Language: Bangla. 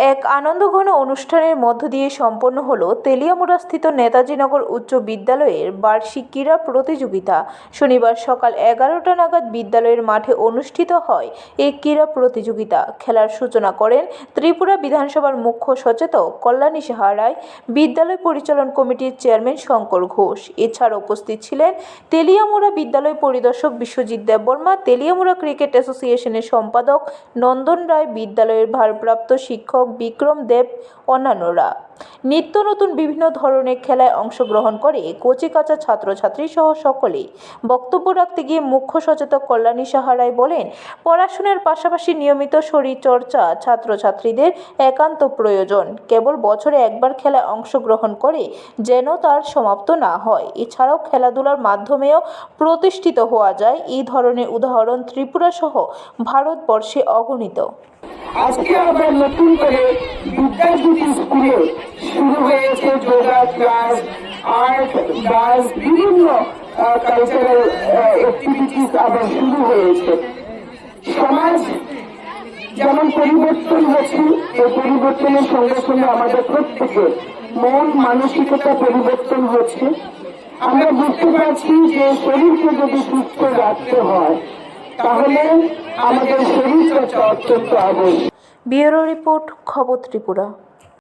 এক আনন্দঘন অনুষ্ঠানের মধ্য দিয়ে সম্পন্ন হলো তেলিয়ামুড়াস্থিত নেতাজিনগর উচ্চ বিদ্যালয়ের বার্ষিক ক্রীড়া প্রতিযোগিতা। শনিবার সকাল এগারোটা নাগাদ বিদ্যালয়ের মাঠে অনুষ্ঠিত হয় এই ক্রীড়া প্রতিযোগিতা। খেলার সূচনা করেন ত্রিপুরা বিধানসভার মুখ্য সচেতক কল্যাণী সাহা রায়, বিদ্যালয় পরিচালন কমিটির চেয়ারম্যান শঙ্কর ঘোষ। এছাড়া উপস্থিত ছিলেন তেলিয়ামুড়া বিদ্যালয় পরিদর্শক বিশ্বজিৎ দেববর্মা, তেলিয়ামুড়া ক্রিকেট অ্যাসোসিয়েশনের সম্পাদক নন্দন রায়, বিদ্যালয়ের ভারপ্রাপ্ত শিক্ষক বিক্রম দেব, অন্যান্যরা। নিত্য নতুন বিভিন্ন ধরনের খেলায় অংশগ্রহণ করে কচিকাঁচা ছাত্রছাত্রী সহ সকলেই। বক্তব্য রাখতে গিয়ে মুখ্য সচেতক কল্যাণী সাহারায় বলেন, পড়াশোনার পাশাপাশি নিয়মিত শরীরচর্চা ছাত্রছাত্রীদের একান্ত প্রয়োজন। কেবল বছরে একবার খেলায় অংশগ্রহণ করে যেন তার সমাপ্ত না হয়। এছাড়াও খেলাধুলার মাধ্যমেও প্রতিষ্ঠিত হওয়া যায়। এই ধরনের উদাহরণ ত্রিপুরা সহ ভারতবর্ষে অগণিত। আজকে আমরা নতুন করে বিদ্যাজ্যোতি স্কুলে শুরু হয়েছে যোগা ক্লাস, আর্ট ডান্স বিভিন্ন কালচারাল অ্যাক্টিভিটিস আবার শুরু হয়েছে। সমাজ যেমন পরিবর্তন হচ্ছে, এই পরিবর্তনের সঙ্গে সঙ্গে আমাদের মন, মানসিকতা পরিবর্তন হচ্ছে। আমরা বুঝতে পারছি যে শরীরকে যদি সুস্থ রাখতে হয় তাহলে আমাদের শরীর চর্চা অত্যন্ত আবশ্যক। ব্যুরো রিপোর্ট খবর ত্রিপুরা।